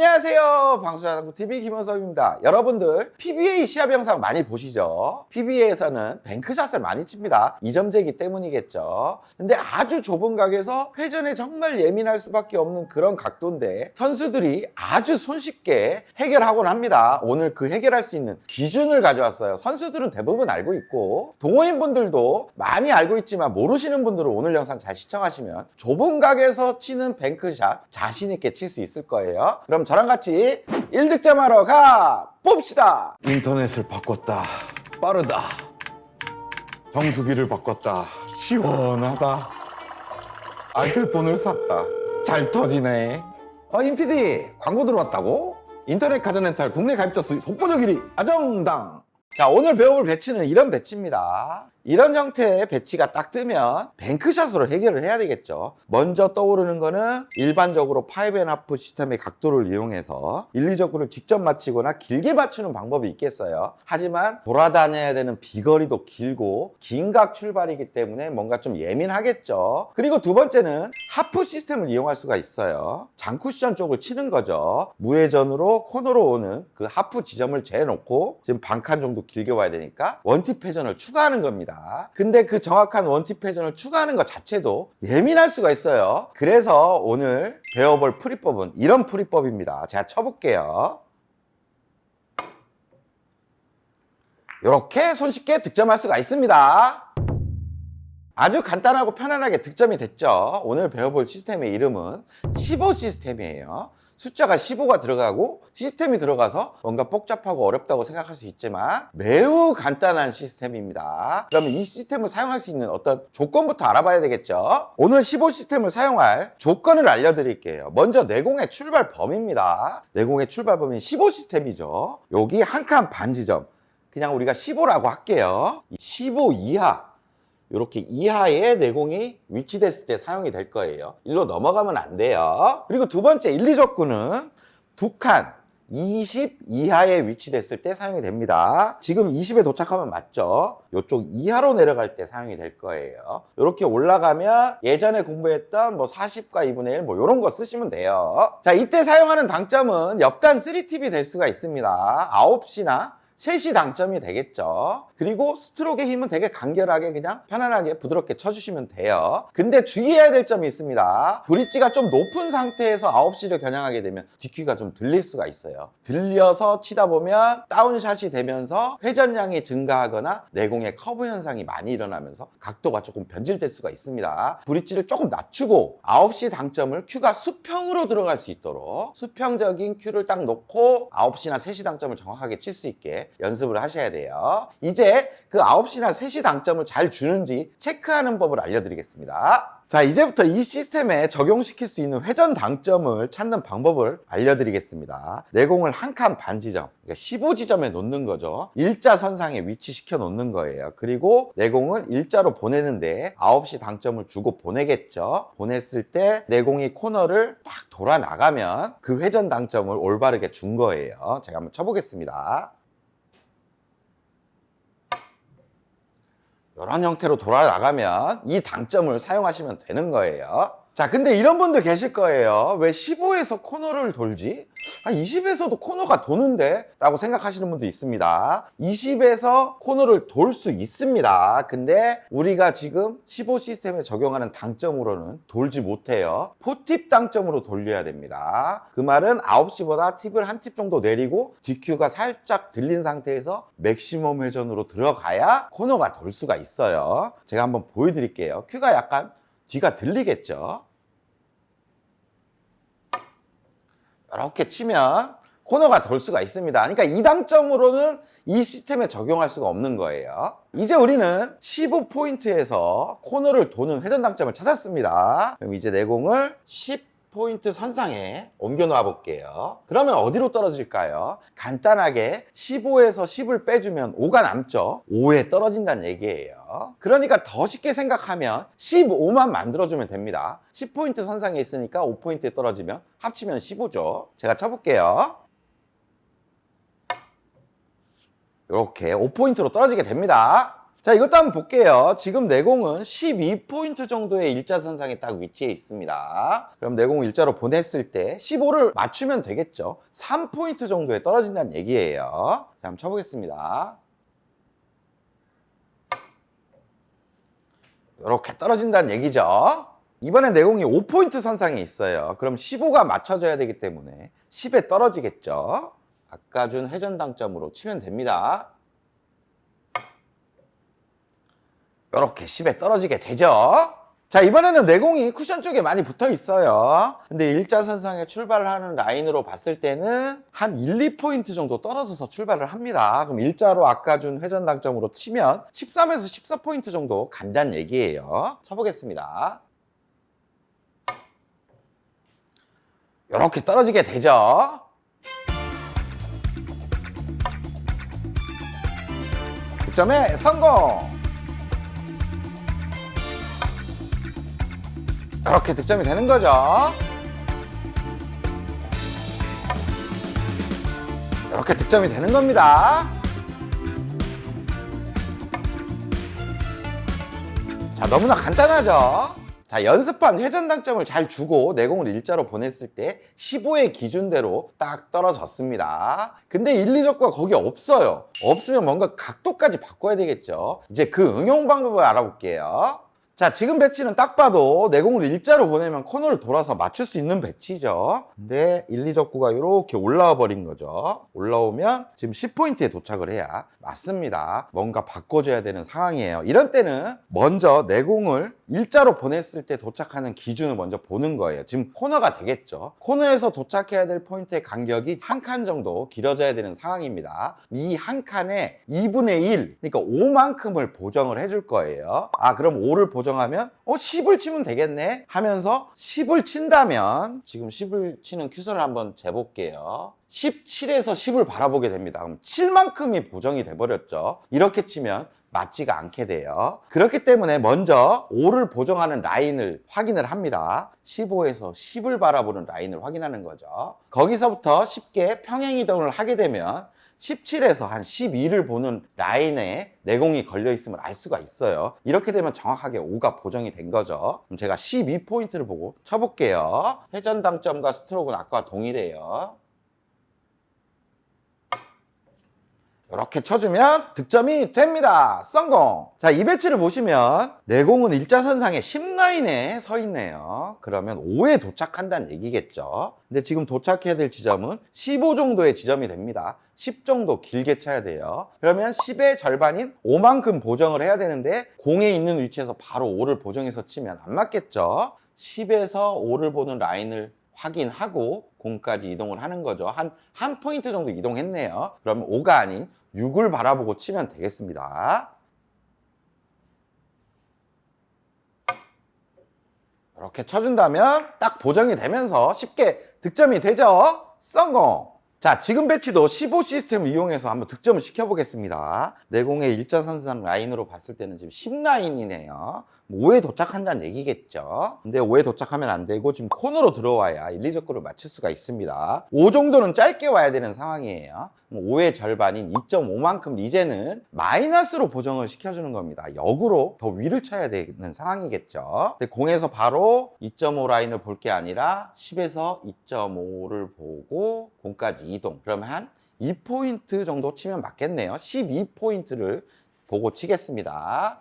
안녕하세요. 방수자당구 TV 김원섭입니다. 여러분들 PBA 시합 영상 많이 보시죠? PBA에서는 뱅크샷을 많이 칩니다. 2점제기 때문이겠죠. 근데 아주 좁은 각에서 회전에 정말 예민할 수밖에 없는 그런 각도인데 선수들이 아주 손쉽게 해결하곤 합니다. 오늘 그 해결할 수 있는 기준을 가져왔어요. 선수들은 대부분 알고 있고 동호인분들도 많이 알고 있지만 모르시는 분들은 오늘 영상 잘 시청하시면 좁은 각에서 치는 뱅크샷 자신 있게 칠 수 있을 거예요. 그럼 저랑 같이 1득점하러 가 봅시다. 인터넷을 바꿨다. 빠르다. 정수기를 바꿨다. 시원하다. 알뜰폰을 샀다. 잘 터지네. 어, 임PD, 광고 들어왔다고? 인터넷 가전 렌탈 국내 가입자 수 독보적 1위 아정당. 자, 오늘 배워볼 배치는 이런 배치입니다. 이런 형태의 배치가 딱 뜨면 뱅크샷으로 해결을 해야 되겠죠. 먼저 떠오르는 거는 일반적으로 파이브 앤 하프 시스템의 각도를 이용해서 일리적구를 직접 맞히거나 길게 맞추는 방법이 있겠어요. 하지만 돌아다녀야 되는 비거리도 길고 긴 각 출발이기 때문에 뭔가 좀 예민하겠죠. 그리고 두 번째는 하프 시스템을 이용할 수가 있어요. 장쿠션 쪽을 치는 거죠. 무회전으로 코너로 오는 그 하프 지점을 재놓고 지금 반 칸 정도 길게 와야 되니까 원팁 회전을 추가하는 겁니다. 근데 그 정확한 원팁 회전을 추가하는 것 자체도 예민할 수가 있어요. 그래서 오늘 배워볼 풀이법은 이런 풀이법입니다. 제가 쳐볼게요. 이렇게 손쉽게 득점할 수가 있습니다. 아주 간단하고 편안하게 득점이 됐죠. 오늘 배워볼 시스템의 이름은 15 시스템이에요. 숫자가 15가 들어가고 시스템이 들어가서 뭔가 복잡하고 어렵다고 생각할 수 있지만 매우 간단한 시스템입니다. 그러면 이 시스템을 사용할 수 있는 어떤 조건부터 알아봐야 되겠죠. 오늘 15 시스템을 사용할 조건을 알려드릴게요. 먼저 내공의 출발 범위입니다. 내공의 출발 범위는 15 시스템이죠. 여기 한 칸 반 지점. 그냥 우리가 15라고 할게요. 15 이하 이렇게 이하의 내공이 위치됐을 때 사용이 될 거예요. 일로 넘어가면 안 돼요. 그리고 두 번째 1, 2적구는 두 칸, 20 이하에 위치됐을 때 사용이 됩니다. 지금 20에 도착하면 맞죠? 이쪽 이하로 내려갈 때 사용이 될 거예요. 이렇게 올라가면 예전에 공부했던 뭐 40과 2분의 1 뭐 이런 거 쓰시면 돼요. 자, 이때 사용하는 당점은 옆단 3팁이 될 수가 있습니다. 9시나 3시 당점이 되겠죠. 그리고 스트로크의 힘은 되게 간결하게 그냥 편안하게 부드럽게 쳐주시면 돼요. 근데 주의해야 될 점이 있습니다. 브릿지가 좀 높은 상태에서 9시를 겨냥하게 되면 DQ가 좀 들릴 수가 있어요. 들려서 치다 보면 다운샷이 되면서 회전량이 증가하거나 내공의 커브 현상이 많이 일어나면서 각도가 조금 변질될 수가 있습니다. 브릿지를 조금 낮추고 9시 당점을 큐가 수평으로 들어갈 수 있도록 수평적인 큐를 딱 놓고 9시나 3시 당점을 정확하게 칠 수 있게 연습을 하셔야 돼요. 이제 그 9시나 3시 당점을 잘 주는지 체크하는 법을 알려드리겠습니다. 자, 이제부터 이 시스템에 적용시킬 수 있는 회전 당점을 찾는 방법을 알려드리겠습니다. 내공을 한 칸 반 지점, 그러니까 15지점에 놓는 거죠. 일자선상에 위치시켜 놓는 거예요. 그리고 내공을 일자로 보내는데 9시 당점을 주고 보내겠죠. 보냈을 때 내공이 코너를 딱 돌아 나가면 그 회전 당점을 올바르게 준 거예요. 제가 한번 쳐보겠습니다. 이런 형태로 돌아나가면 이 당점을 사용하시면 되는 거예요. 자, 근데 이런 분들 계실 거예요. 왜 15에서 코너를 돌지? 아, 20에서도 코너가 도는데? 라고 생각하시는 분도 있습니다. 20에서 코너를 돌 수 있습니다. 근데 우리가 지금 15 시스템에 적용하는 당점으로는 돌지 못해요. 포팁 당점으로 돌려야 됩니다. 그 말은 9시보다 팁을 한 팁 정도 내리고 DQ가 살짝 들린 상태에서 맥시멈 회전으로 들어가야 코너가 돌 수가 있어요. 제가 한번 보여드릴게요. 큐가 약간 뒤가 들리겠죠? 이렇게 치면 코너가 돌 수가 있습니다. 그러니까 이 당점으로는 이 시스템에 적용할 수가 없는 거예요. 이제 우리는 15포인트에서 코너를 도는 회전 당점을 찾았습니다. 그럼 이제 내공을 10 포인트 선상에 옮겨 놓아 볼게요. 그러면 어디로 떨어질까요? 간단하게 15에서 10을 빼주면 5가 남죠. 5에 떨어진다는 얘기예요. 그러니까 더 쉽게 생각하면 15만 만들어주면 됩니다. 10포인트 선상에 있으니까 5포인트에 떨어지면 합치면 15죠. 제가 쳐볼게요. 이렇게 5포인트로 떨어지게 됩니다. 자, 이것도 한번 볼게요. 지금 내공은 12포인트 정도의 일자선상에 딱 위치해 있습니다. 그럼 내공을 일자로 보냈을 때 15를 맞추면 되겠죠. 3포인트 정도에 떨어진다는 얘기예요. 자, 한번 쳐보겠습니다. 이렇게 떨어진다는 얘기죠. 이번에 내공이 5포인트 선상에 있어요. 그럼 15가 맞춰져야 되기 때문에 10에 떨어지겠죠. 아까 준 회전 당점으로 치면 됩니다. 이렇게 10에 떨어지게 되죠. 자, 이번에는 내공이 쿠션 쪽에 많이 붙어 있어요. 근데 일자선상에 출발하는 라인으로 봤을 때는 한 1, 2포인트 정도 떨어져서 출발을 합니다. 그럼 일자로 아까 준 회전 당점으로 치면 13에서 14포인트 정도 간다는 얘기예요. 쳐보겠습니다. 이렇게 떨어지게 되죠. 득점에 성공! 이렇게 득점이 되는 거죠. 이렇게 득점이 되는 겁니다. 자, 너무나 간단하죠? 자, 연습한 회전 당점을 잘 주고 내공을 일자로 보냈을 때 15의 기준대로 딱 떨어졌습니다. 근데 1, 2적과 거기 없어요. 없으면 뭔가 각도까지 바꿔야 되겠죠. 이제 그 응용 방법을 알아볼게요. 자, 지금 배치는 딱 봐도 내공을 일자로 보내면 코너를 돌아서 맞출 수 있는 배치죠. 근데 1, 2적구가 이렇게 올라와 버린 거죠. 올라오면 지금 10포인트에 도착을 해야 맞습니다. 뭔가 바꿔줘야 되는 상황이에요. 이런 때는 먼저 내공을 일자로 보냈을 때 도착하는 기준을 먼저 보는 거예요. 지금 코너가 되겠죠. 코너에서 도착해야 될 포인트의 간격이 한 칸 정도 길어져야 되는 상황입니다. 이 한 칸에 2분의 1, 그러니까 5만큼을 보정을 해줄 거예요. 아, 그럼 5를 보정 하면, 어, 10을 치면 되겠네? 하면서 10을 친다면, 지금 10을 치는 큐선을 한번 재볼게요. 17에서 10을 바라보게 됩니다. 그럼 7만큼이 보정이 돼버렸죠. 이렇게 치면 맞지가 않게 돼요. 그렇기 때문에 먼저 5를 보정하는 라인을 확인을 합니다. 15에서 10을 바라보는 라인을 확인하는 거죠. 거기서부터 쉽게 평행 이동을 하게 되면 17에서 한 12를 보는 라인에 내공이 걸려 있음을 알 수가 있어요. 이렇게 되면 정확하게 5가 보정이 된 거죠. 그럼 제가 12포인트를 보고 쳐볼게요. 회전 당점과 스트로크는 아까 동일해요. 이렇게 쳐주면 득점이 됩니다. 성공! 자, 이 배치를 보시면 내공은 일자선상에 10라인에 서 있네요. 그러면 5에 도착한다는 얘기겠죠. 근데 지금 도착해야 될 지점은 15 정도의 지점이 됩니다. 10 정도 길게 쳐야 돼요. 그러면 10의 절반인 5만큼 보정을 해야 되는데 공에 있는 위치에서 바로 5를 보정해서 치면 안 맞겠죠. 10에서 5를 보는 라인을 확인하고 공까지 이동을 하는 거죠. 한, 한 포인트 정도 이동했네요. 그럼 5가 아닌 6을 바라보고 치면 되겠습니다. 이렇게 쳐준다면 딱 보정이 되면서 쉽게 득점이 되죠. 성공! 자, 지금 배치도 15 시스템을 이용해서 한번 득점을 시켜보겠습니다. 내공의 일자선상 라인으로 봤을 때는 지금 10라인이네요. 5에 도착한다는 얘기겠죠. 근데 5에 도착하면 안 되고 지금 코너로 들어와야 1, 2적구를 맞출 수가 있습니다. 5 정도는 짧게 와야 되는 상황이에요. 5의 절반인 2.5만큼 이제는 마이너스로 보정을 시켜주는 겁니다. 역으로 더 위를 쳐야 되는 상황이겠죠. 근데 공에서 바로 2.5 라인을 볼 게 아니라 10에서 2.5를 보고 공까지 이동. 그러면 한 2포인트 정도 치면 맞겠네요. 12포인트를 보고 치겠습니다.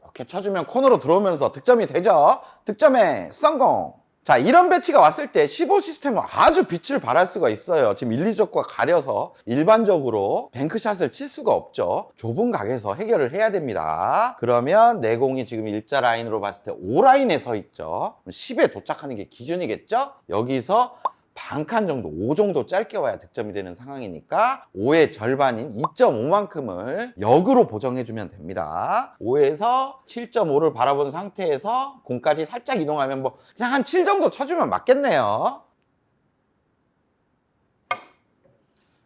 이렇게 쳐주면 코너로 들어오면서 득점이 되죠. 득점에 성공. 자, 이런 배치가 왔을 때 15 시스템은 아주 빛을 발할 수가 있어요. 지금 1, 2적과 가려서 일반적으로 뱅크샷을 칠 수가 없죠. 좁은 각에서 해결을 해야 됩니다. 그러면 내공이 지금 일자 라인으로 봤을 때 5라인에 서 있죠. 10에 도착하는 게 기준이겠죠? 여기서 반칸 정도, 5 정도 짧게 와야 득점이 되는 상황이니까 5의 절반인 2.5만큼을 역으로 보정해주면 됩니다. 5에서 7.5를 바라본 상태에서 공까지 살짝 이동하면 뭐 그냥 한 7 정도 쳐주면 맞겠네요.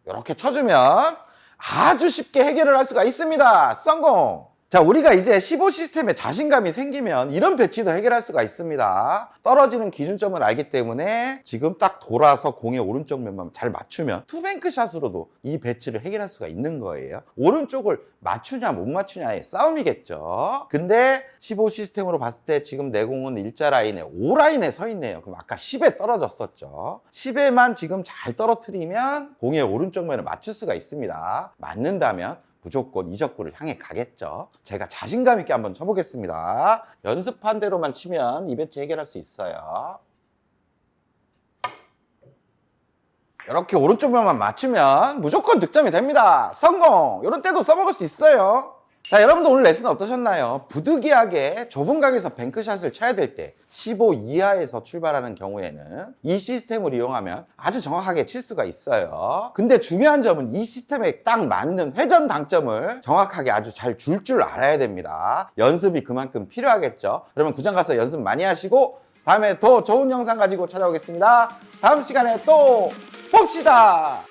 이렇게 쳐주면 아주 쉽게 해결을 할 수가 있습니다. 성공! 자, 우리가 이제 15 시스템에 자신감이 생기면 이런 배치도 해결할 수가 있습니다. 떨어지는 기준점을 알기 때문에 지금 딱 돌아서 공의 오른쪽 면만 잘 맞추면 투뱅크 샷으로도 이 배치를 해결할 수가 있는 거예요. 오른쪽을 맞추냐 못 맞추냐의 싸움이겠죠. 근데 15 시스템으로 봤을 때 지금 내 공은 일자 라인에 5라인에 서 있네요. 그럼 아까 10에 떨어졌었죠. 10에만 지금 잘 떨어뜨리면 공의 오른쪽 면을 맞출 수가 있습니다. 맞는다면 무조건 이적구를 향해 가겠죠. 제가 자신감 있게 한번 쳐보겠습니다. 연습한 대로만 치면 이 배치 해결할 수 있어요. 이렇게 오른쪽 면만 맞추면 무조건 득점이 됩니다. 성공! 이런 때도 써먹을 수 있어요. 자, 여러분들 오늘 레슨 어떠셨나요? 부득이하게 좁은 각에서 뱅크샷을 쳐야 될 때 15 이하에서 출발하는 경우에는 이 시스템을 이용하면 아주 정확하게 칠 수가 있어요. 근데 중요한 점은 이 시스템에 딱 맞는 회전 당점을 정확하게 아주 잘 줄줄 알아야 됩니다. 연습이 그만큼 필요하겠죠. 그러면 구장 가서 연습 많이 하시고 다음에 더 좋은 영상 가지고 찾아오겠습니다. 다음 시간에 또 봅시다.